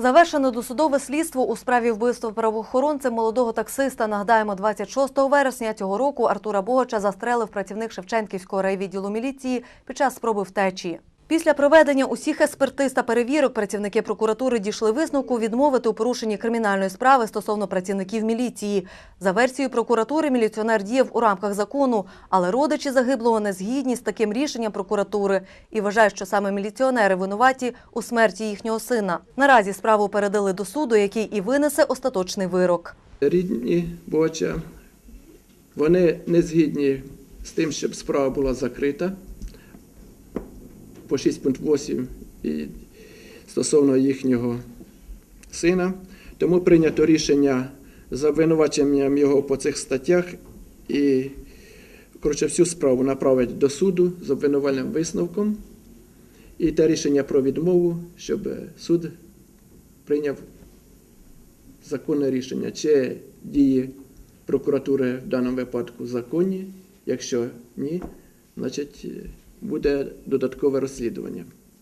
Завершено досудове слідство у справі вбивства правоохоронцем молодого таксиста. Нагадаємо, 26 вересня цього року Артура Богача застрелив працівник Шевченківського райвідділу міліції під час спроби втечі. Після проведення усіх експертиз та перевірок працівники прокуратури дійшли висновку відмовити у порушенні кримінальної справи стосовно працівників міліції. За версією прокуратури, міліціонер діяв у рамках закону, але родичі загиблого не згідні з таким рішенням прокуратури і вважають, що саме міліціонери винуваті у смерті їхнього сина. Наразі справу передали до суду, який і винесе остаточний вирок. рідні Боча, вони не згідні з тим, щоб справа була закрита по 6.8 і стосовно їхнього сина. Тому прийнято рішення за обвинуваченням його по цих статтях і коротше, всю справу направити до суду з обвинувальним висновком. І те рішення про відмову, щоб суд прийняв законне рішення, чи дії прокуратури в даному випадку законні. Якщо ні, значить е, буде додаткове розслідування.